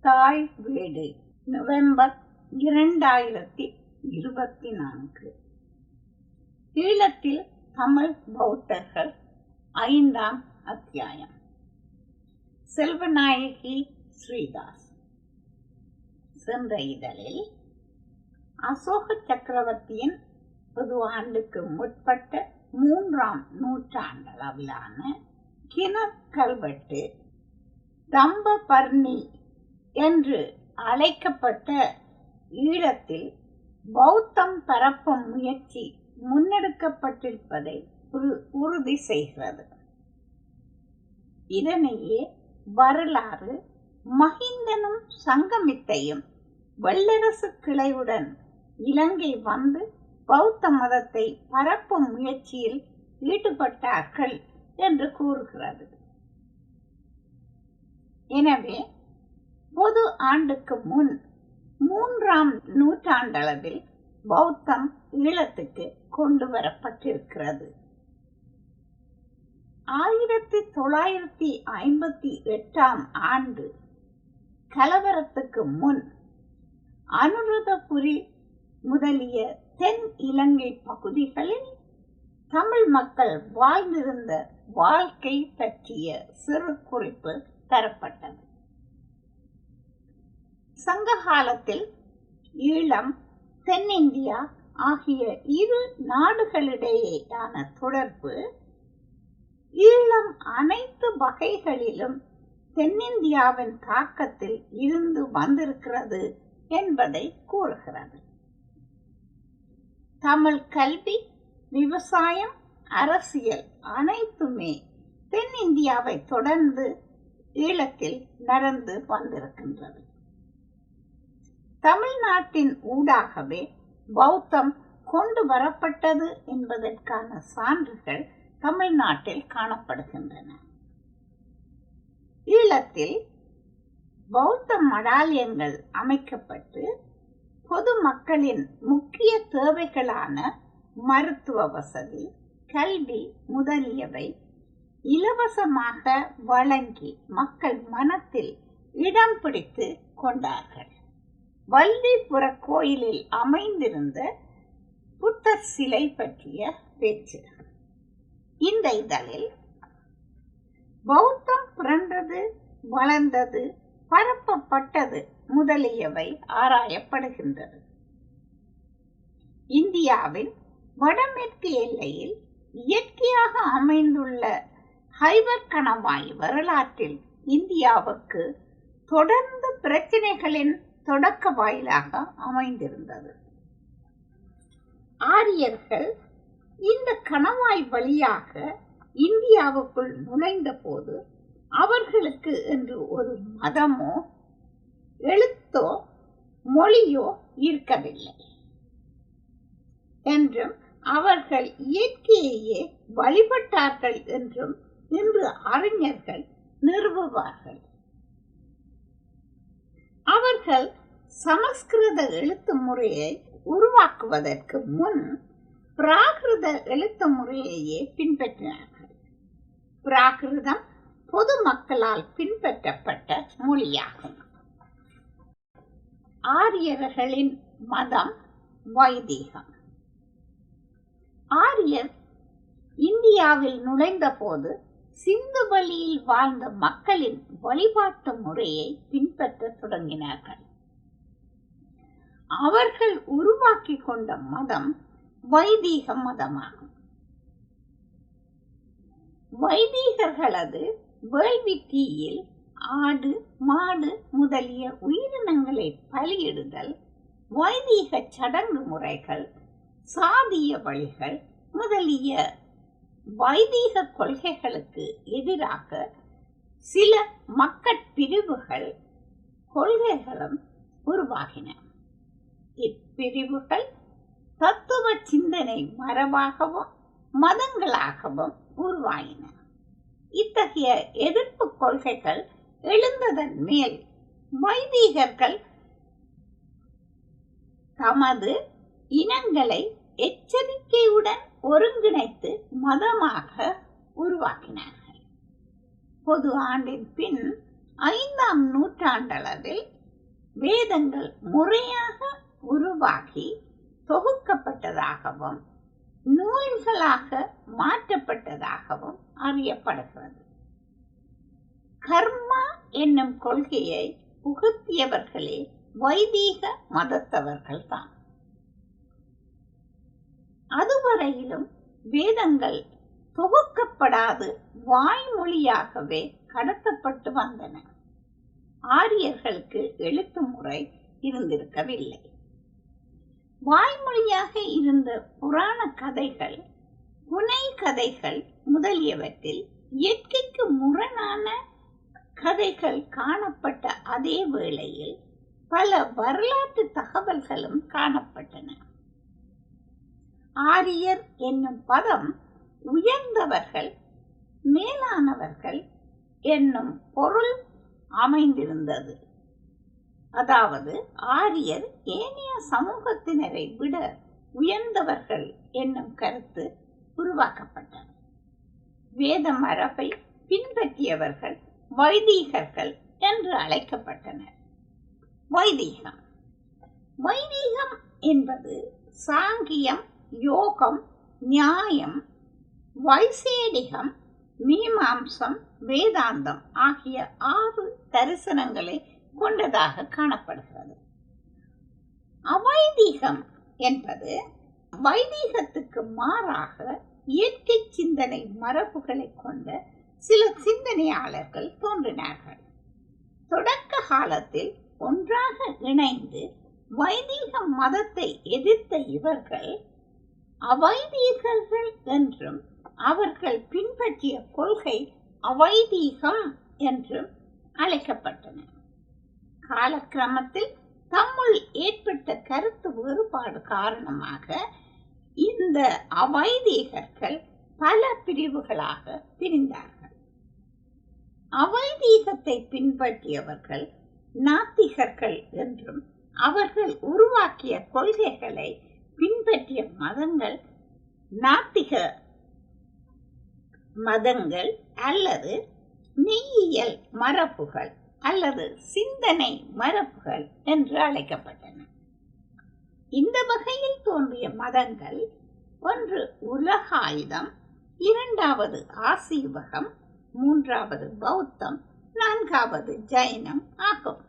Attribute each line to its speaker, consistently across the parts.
Speaker 1: தாய் வீடு நவம்பர் இரண்டாயிரத்தி இருபத்தி நான்கு ஈழத்தில் தமிழ் பௌத்தர்கள் ஐந்தாம் அத்தியாயம். செல்வநாயகி ஸ்ரீதாஸ். சென்ற இதழில் அசோக சக்கரவர்த்தியின் புது ஆண்டுக்கு முற்பட்ட மூன்றாம் நூற்றாண்டளவிலான கிணற் கல்வெட்டு தம்பபர்ணி என்று அழைக்கப்பட்ட ஈழத்தில் பௌத்தம் பரப்பும் முயற்சி முன்னெடுக்கப்பட்டிருப்பதை உறுதி செய்கிறது. இதனையே வரலாறு மகிந்தனும் சங்கமித்தையும் வல்லரசு கிளையுடன் இலங்கை வந்து பௌத்த மதத்தை பரப்பும் முயற்சியில் ஈடுபட்டார்கள் என்று கூறுகிறது. எனவே பொது ஆண்டுக்கு முன் மூன்றாம் நூற்றாண்டளவில் பௌத்தம் ஈழத்துக்கு கொண்டு வரப்பட்டிருக்கிறது. ஆயிரத்தி தொள்ளாயிரத்தி ஐம்பத்தி எட்டாம் ஆண்டு கலவரத்துக்கு முன் அனுருதபுரி முதலிய தென் இலங்கை பகுதிகளில் தமிழ் மக்கள் வாழ்ந்திருந்த வாழ்க்கை பற்றிய சிறு குறிப்பு தரப்பட்டது. சங்க காலத்தில் ஈழம் தென்னிந்தியா ஆகிய இரு நாடுகளிடையேயான தொடர்பு ஈழம் அனைத்து வகைகளிலும் தென்னிந்தியாவின் தாக்கத்தில் இருந்து வந்திருக்கிறது என்பதை கூறுகிறது. தமிழ் கல்வி விவசாயம் அரசியல் அனைத்துமே தென்னிந்தியாவை தொடர்ந்து ஈழத்தில் நடந்து வந்திருக்கின்றது. தமிழ்நாட்டின் ஊடாகவே பௌத்தம் கொண்டு வரப்பட்டது என்பதற்கான சான்றுகள் தமிழ்நாட்டில் காணப்படுகின்றன. ஈழத்தில் பௌத்த மடாலயங்கள் அமைக்கப்பட்டு பொதுமக்களின் முக்கிய தேவைகளான மருத்துவ வசதி கல்வி முதலியவை இலவசமாக வழங்கி மக்கள் மனத்தில் இடம் பிடித்து கொண்டார்கள். வள்ளிபுர கோயிலில் அமைந்திருந்த புத்தர் சிலை பற்றிய பேச்சு. இந்த இதழில் பௌத்தம் பிறந்தது வளர்ந்தது பரப்பப்பட்டது முதலியவை ஆராயப்படுகின்றது. இந்தியாவின் வடமேற்கு எல்லையில் இயற்கையாக அமைந்துள்ள ஹைபர் கணவாய் வரலாற்றில் இந்தியாவுக்கு தொடர்ந்து பிரச்சனைகளின் தொடக்க வாயிலாக அமைந்திருந்தது. ஆரியர்கள் இந்த கணவாய் வழியாக இந்தியாவுக்குள் நுழைந்த போது அவர்களுக்கு என்று ஒரு மதமோ எழுத்தோ மொழியோ இருக்கவில்லை. என்றும் அவர்கள் இயற்கையையே வழிபட்டார்கள் என்றும் இன்று அறிஞர்கள் நிறுவுவார்கள். அவர்கள் சமஸ்கிருத எழுத்து முறையை உருவாக்குவதற்கு முன் பிராகிருத எழுத்து முறையையே பின்பற்றினார்கள். பிராகிருதம் பொது மக்களால் பின்பற்றப்பட்ட மொழியாகும். ஆரியர்களின் மதம் வைதீகம். ஆரியர் இந்தியாவில் நுழைந்த போது சிந்து வழியில் வாழ்ந்த மக்களின் வழிபாட்டு முறையை பின்பற்ற தொடங்கினார்கள். அவர்கள் உருவாக்கி கொண்ட மதம் வைதீக மதமாகும். வைதீகர்களது வேள்வி தீயில் ஆடு மாடு முதலிய உயிரினங்களை பலியிடுதல் வைதீக சடங்கு முறைகள் சாதிய வழிகள் முதலிய வைதீக கொள்கைகளுக்கு எதிராக சில மக்கட்பிரிவுகள் கொள்கைகளும் உருவாகின. இப்பிரிவுகள் தத்துவ சிந்தனை மரபாகவும் மதங்களாகவும் உருவாயின இத்தகைய எதிர்ப்பு கொள்கைகள் எழுந்ததன் மேல் வைதீகர்கள் தமது இனங்களை எச்சரிக்கையுடன் ஒருங்கிணைத்து மதமாக உருவாக்கினார்கள். பொது ஆண்டின் பின் ஐந்தாம் நூற்றாண்டளவில் வேதங்கள் முறையாக உருவாகி தொகுக்கப்பட்டதாகவும் நூல்களாக மாற்றப்பட்டதாகவும் அறியப்படுகிறது. கர்மா என்னும் கொள்கையை புகுத்தியவர்களே வைதீக மதத்தவர்கள்தான். அதுவரையிலும் வேதங்கள் தொகுக்கப்படாது வாய்மொழியாகவே கடத்தப்பட்டு வந்தன. ஆரியர்களுக்கு எழுத்து முறை இருந்திருக்கவில்லை. வாய்மொழியாக இருந்த புராண கதைகள் புனை கதைகள் முதலியவற்றில் இயற்கைக்கு முரணான கதைகள் காணப்பட்ட அதே வேளையில் பல வரலாற்று தகவல்களும் காணப்பட்டன. ஆரியர் என்னும் பதம் உயர்ந்தவர்கள் மேலானவர்கள் என்னும் பொருள் அமைந்திருந்தது. அதாவது ஆரியர் ஏனைய சமூகத்தினரை விட உயர்ந்தவர்கள் என்னும் கருத்து உருவாக்கப்பட்டது. வேத மரபை பின்பற்றியவர்கள் வைதீகர்கள் என்று அழைக்கப்பட்டனர். வைதீகம். வைதீகம் என்பது சாங்கியம் யோகம் நியாயம் வைசேடிகம் மீமாம்சம் வேதாந்தம் ஆகிய ஆறு தரிசனங்களை கொண்டதாக காணப்படுகிறது. அவைதீகம் என்பது வைதீகத்துக்கு மாறாக இயற்கை சிந்தனை மரபுகளை கொண்ட சில சிந்தனையாளர்கள் தோன்றினார்கள். தொடக்க காலத்தில் ஒன்றாக இணைந்து வைதீக மதத்தை எதிர்த்த இவர்கள் அவைதீகர்கள் என்றும் அவர்கள் பின்பற்றிய கொள்கை அவைதீகம் என்றும் அழைக்கப்பட்டன. காலக்கிரமத்தில் தம்முள் ஏற்பட்ட கருத்து வேறுபாடு காரணமாக இந்த அவைதீகர்கள் பல பிரிவுகளாக பிரிந்தார்கள். அவைதீகத்தை பின்பற்றியவர்கள் நாத்திகர்கள் என்றும் அவர்கள் உருவாக்கிய கொள்கைகளை பின்பற்றிய மதங்கள் நாத்திக மதங்கள் அல்லது மெய்யியல் மரபுகள் அல்லது சிந்தனை மரபுகள் என்று அழைக்கப்பட்டன. இந்த வகையில் தோன்றிய மதங்கள் ஒன்று உலகாயுதம் இரண்டாவது ஆசீவகம் மூன்றாவது பௌத்தம் நான்காவது ஜைனம் ஆகும்.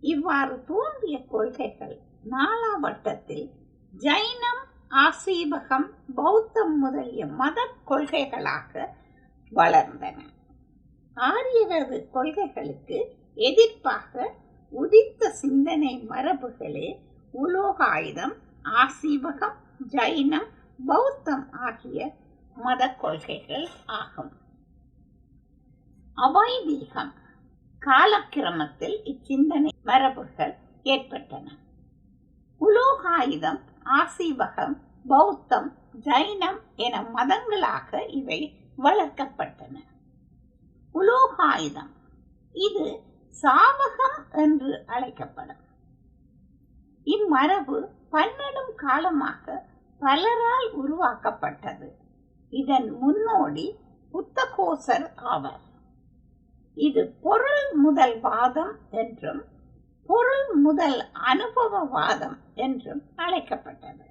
Speaker 1: இவ்வாறு தோன்றிய கொள்கைகள் நாலாவட்டத்தில் ஜைனம் ஆசீவகம் பௌத்தம் முதலிய மத கொள்கைகளாக வளர்ந்தன. ஆரியரது கொள்கைகளுக்கு எதிர்ப்பாக உதித்த சிந்தனை மரபுகளே உலோகாயுதம் ஆசீவகம் ஜைனம் பௌத்தம் ஆகிய மத கொள்கைகள் ஆகும். அவைதீகம் காலக்கிரமத்தில் இச்சிந்தனை மரபுகள் ஏற்பட்டன. உலோகாயுதம் ஆசீவகம் பௌத்தம் ஜைனம் என மதங்களாக இவை வளர்க்கப்பட்டன. உலோகாயுதம். இது சாவகம் என்று அழைக்கப்படும். இம்மரபு பன்னெடும் காலமாக பலரால் உருவாக்கப்பட்டது. இதன் முன்னோடி புத்தகோசர் ஆவர். இது பொருள் முதல் வாதம் என்றும் பொருள் முதல் அனுபவவாதம் என்றும் அழைக்கப்பட்டது.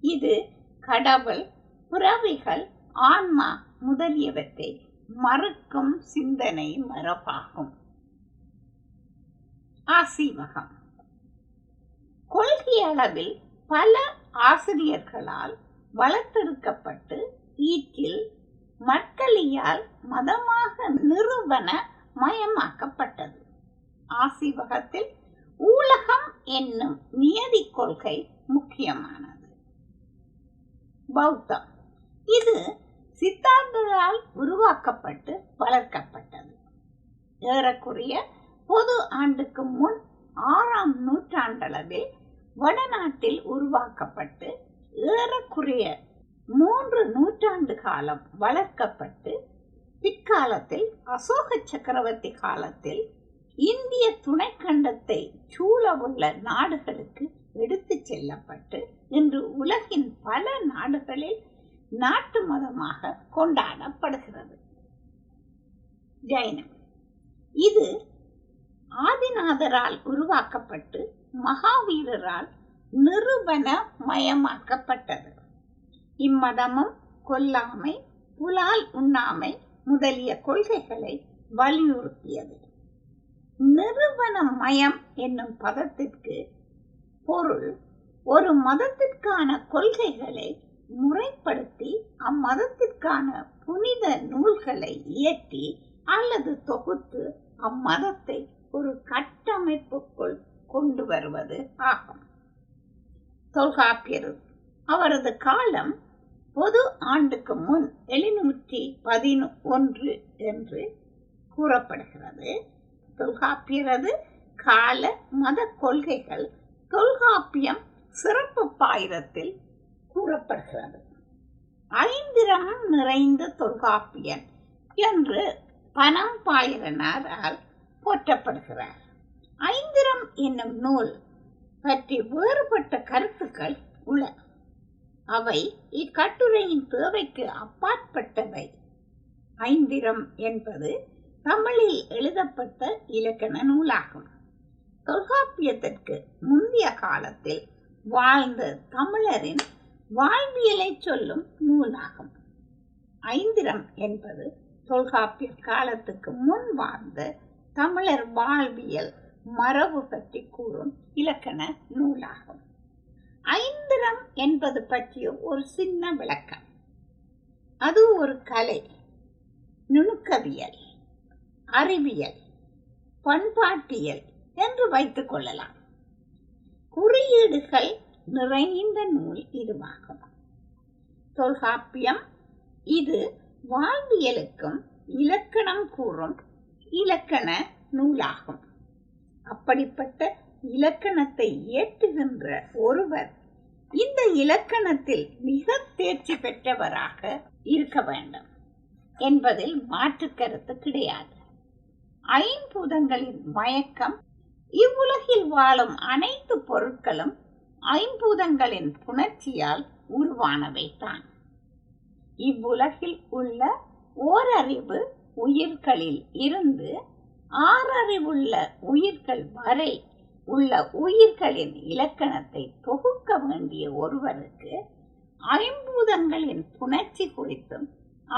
Speaker 1: இது கடவுள் புறவிகள் ஆன்மா முதலியவற்றை மறுக்கும் சிந்தனை மரபாகும். ஆசீவகம். கொள்கை அளவில் பல ஆசிரியர்களால் வளர்த்தெடுக்கப்பட்டு ஈற்றில் மக்களியால் மதமாக நிறுவன மயமாக்கப்பட்டது. ஆசிவகத்தில் ஊலகம் என்னும் நியதி கொள்கை முக்கியமானது. பௌத்தம். இது சித்தாந்தங்களால் உருவாக்கப்பட்டு வளர்க்கப்பட்டது. ஏறக்குறைய பொது ஆண்டுக்கு முன் ஆறாம் நூற்றாண்டளவில் வடநாட்டில் உருவாக்கப்பட்டு ஏறக்குறைய மூன்று நூற்றாண்டு காலம் வளர்க்கப்பட்டு பிற்காலத்தில் அசோக சக்கரவர்த்தி காலத்தில் இந்திய துணைக்கண்டத்தை சூழவுள்ள நாடுகளுக்கு எடுத்து செல்லப்பட்டு இன்று உலகின் பல நாடுகளில் நாட்டு மதமாக கொண்டாடப்படுகிறது. ஜைனம். இது ஆதிநாதரால் உருவாக்கப்பட்டு மகாவீரரால் நிறுவனமயமாக்கப்பட்டது இம்மதமும் கொல்லாமை புலால் உண்ணாமை முதலிய கொள்கைகளை வலியுறுத்தியது. நிறுவன மயம் என்னும் பதத்திற்கு பொருள் ஒரு மதத்திற்கான கொள்கைகளை முறைப்படுத்தி அம்மதத்திற்கான புனித நூல்களை இயற்றி அல்லது தொகுத்து அம்மதத்தை ஒரு கட்டமைப்புக்குள் கொண்டு வருவது ஆகும். தொல்காப்பியர் அவரது காலம் பொது ஆண்டுக்கு முன் எழுநூற்றி பதினொன்று என்று கூறப்படுகிறது. தொல்காப்பியரது கால மத கொள்கைகள். தொல்காப்பியம் சிறப்பு பாயிரத்தில் கூறப்படுகிறது. ஐந்திரமும் நிறைந்த தொல்காப்பியன் என்று பணம் பாயிரனாரால் போற்றப்படுகிறார். ஐந்திரம் என்னும் நூல் பற்றி வேறுபட்ட கருத்துக்கள் உள்ளன அவை இக்கட்டுரையின் தேவைக்கு அப்பாற்பட்டவை. ஐந்திரம் என்பது தமிழில் எழுதப்பட்ட இலக்கண நூலாகும். தொல்காப்பியத்திற்கு முந்தைய காலத்தில் வாழ்ந்த தமிழரின் வாழ்வியலை சொல்லும் நூலாகும். ஐந்திரம் என்பது தொல்காப்பிய காலத்துக்கு முன் வாழ்ந்த தமிழர் வாழ்வியல் மரபு பற்றி கூறும் இலக்கண நூலாகும். ஐந்திரம் என்பது பற்றிய ஒரு சின்ன விளக்கம். அது ஒரு கலை நுணுக்கவியல். அறிவியல் பண்பாட்டியல் என்று வைத்துக் கொள்ளலாம். குறியீடுகள் நிறைந்த நூல் இதுவாகும். தொல்காப்பியம் இது வாழ்வியலுக்கும் இலக்கணம் கூறும் இலக்கண நூலாகும். அப்படிப்பட்ட இலக்கணத்தை இயற்றுகின்ற ஒருவர் இந்த இலக்கணத்தில் மிக தேர்ச்சி பெற்றவராக இருக்க வேண்டும் என்பதில் மாற்று கருத்து கிடையாது. ஐம்பூதங்களின் மயக்கம் இவ்வுலகில் வாழும் அனைத்து பொருட்களும் ஐம்பூதங்களின் புணர்ச்சியால் உருவானவை தான் இவ்வுலகில் உள்ள ஓரறிவு உயிர்களில் இருந்து ஆறறிவுள்ள உயிர்கள் வரை உள்ள உயிர்களின் இலக்கணத்தை தொகுக்க வேண்டிய ஒருவருக்கு ஐம்பூதங்களின் புணர்ச்சி குறித்தும்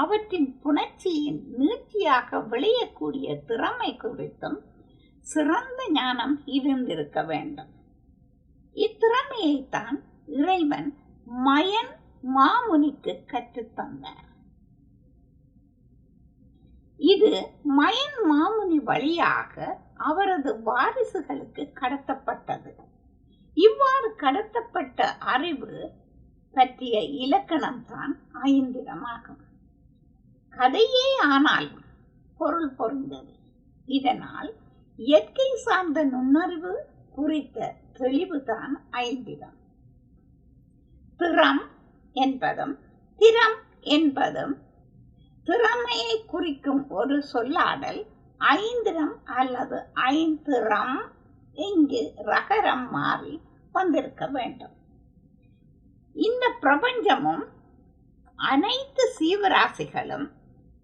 Speaker 1: அவற்றின் புணர்ச்சியின் நீட்சியாக விளையக்கூடிய திறமை குறித்தும் சிறந்த ஞானம் இருந்திருக்க வேண்டும். இத்திறமையைத்தான் இறைவன் மயன் மாமுனிக்கு கற்றுத்தந்தார் இது மயன் மாமுனி வழியாக அவரது வாரிசுகளுக்கு கடத்தப்பட்டது. இவ்வாறு கடத்தப்பட்ட அறிவு பற்றிய இலக்கணம் தான் ஐந்திரமாகும். கதையே ஆனால் பொருள் பொருந்தது. இதனால் இயற்கை சார்ந்த நுண்ணறிவு குறித்த தெளிவுதான் ஐந்திடம். திறம் என்பதும் திறம் என்பதும் திறமையை குறிக்கும் ஒரு சொல்லாடல் ஐந்திரம் அல்லது ஐந்திரம் இங்கு ரகரம் மாறி வந்திருக்க வேண்டும். இந்த பிரபஞ்சமும் அனைத்து சீவராசிகளும்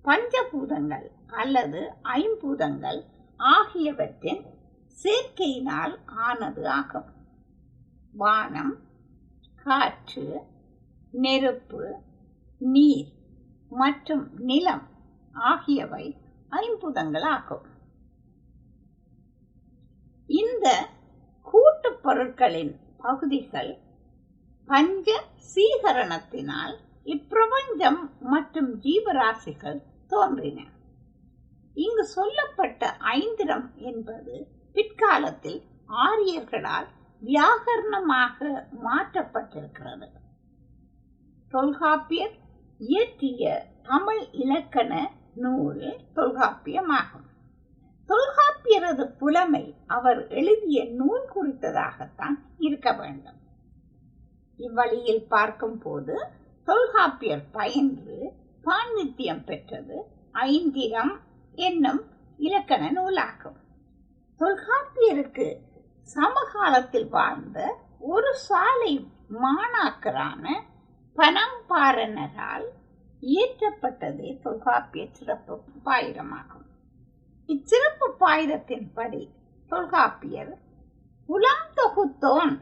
Speaker 1: பஞ்சபூதங்கள் அல்லது ஐம்பூதங்கள் ஆகியவற்றின் சேர்க்கையினால் ஆனது ஆகும். வானம் காற்று நெருப்பு நீர் மற்றும் நிலம் ஆகியவை ஐம்பூதங்களாகும் இந்த கூட்டுப் பொருட்களின் பகுதிகள் பஞ்ச சீகரணத்தினால் இப்பிரபஞ்சம் மற்றும் ஜீவராசிகள் தோன்றின. இங்கு சொல்லப்பட்ட ஐந்திரம் என்பது பிற்காலத்தில் ஆரியர்களால் வியாகரணமாக மாற்றப்பட்டிருக்கிறது. தொல்காப்பியர் இயற்றிய தமிழ் இலக்கண நூல் தொல்காப்பியமாகும். தொல்காப்பியரது புலமை அவர் எழுதிய நூல் குறித்ததாகத்தான் இருக்க வேண்டும். இவ்வழியில் பார்க்கும் போது தொல்காப்பியர் பயின்று பாண்டித்யம் பெற்றது ஐந்திரம் என்னும் இலக்கண நூலாகும். தொல்காப்பியருக்கு சமகாலத்தில் வாழ்ந்த ஒரு சாலை மாணாக்கரான பனம்பாரனரால் இயற்றப்பட்டதே தொல்காப்பிய சிறப்பு பாயிரமாகும். இச்சிறப்பு பாயிரத்தின்படி தொல்காப்பியர் உலம் தொகுத்தோன்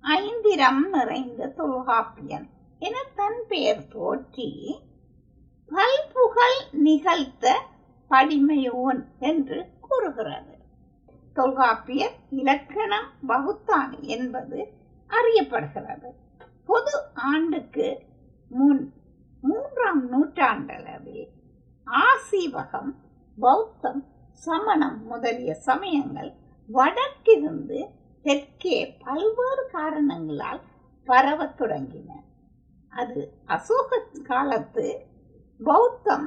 Speaker 1: ஐந்திரம் நிறைந்த தொல்காப்பியன் என தன் பெயர் போற்றி பல்புகழ் நிகழ்த்த படிமையோன் என்று கூறுகிறது. தொல்காப்பியர் இலக்கணம் வகுத்தான் என்பது அறியப்படுகிறது. பொது ஆண்டுக்கு முன் மூன்றாம் நூற்றாண்டளவில் ஆசீவகம் பௌத்தம் சமணம் முதலிய சமயங்கள் வடக்கிருந்து தெற்கே பல்வேறு காரணங்களால் பரவத் தொடங்கின. அது அசோக காலத்து பௌத்தம்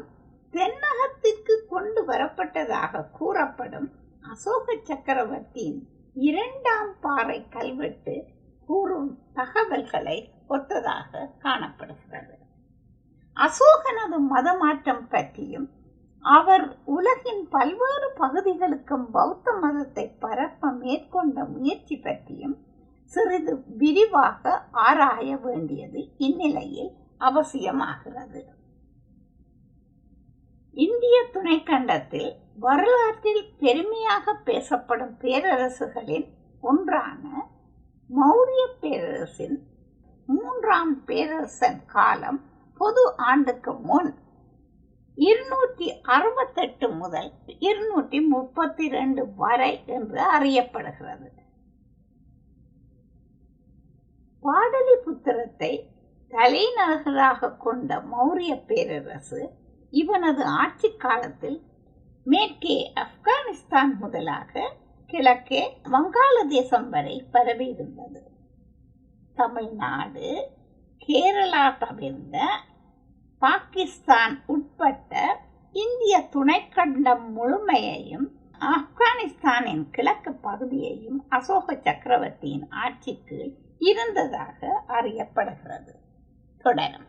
Speaker 1: தென்னகத்திற்கு கொண்டு வரப்பட்டதாக கூறப்படும் அசோக சக்கரவர்த்தியின் இரண்டாம் பாறை கல்வெட்டு கூறும் தகவல்களை ஒத்ததாக காணப்படுகிறது. அசோகனது மதமாற்றம் பற்றியும் அவர் உலகின் பல்வேறு பகுதிகளுக்கும் பௌத்த மதத்தை பரப்ப மேற்கொண்ட முயற்சி பற்றியும் சிறிது விரிவாக ஆராய வேண்டியது இந்நிலையில் அவசியமாகிறது. இந்திய துணைக்கண்டத்தில் வரலாற்றில் பெருமையாக பேசப்படும் பேரரசுகளின் ஒன்றான மௌரிய பேரரசின் மூன்றாம் பேரரசன் காலம் பொது ஆண்டுக்கு முன் இருநூற்றி அறுபத்தெட்டு முதல் இருநூற்றி முப்பத்தி ரெண்டு வரை என்று அறியப்படுகிறது. பாடலிபுத்திரத்தை தலைநகராக கொண்ட மௌரிய பேரரசு இவனது ஆட்சி காலத்தில் மேற்கே ஆப்கானிஸ்தான் முதலாக கிழக்கே வங்காளதேசம் வரை பரவியிருந்தது. தமிழ்நாடு கேரளா தவிர்ந்த பாகிஸ்தான் உட்பட்ட இந்திய துணைக்கண்டம் முழுமையையும் ஆப்கானிஸ்தானின் கிழக்கு பகுதியையும் அசோக சக்கரவர்த்தியின் ஆட்சிக்கு இருந்ததாக அறியப்படுகிறது. தொடரும்.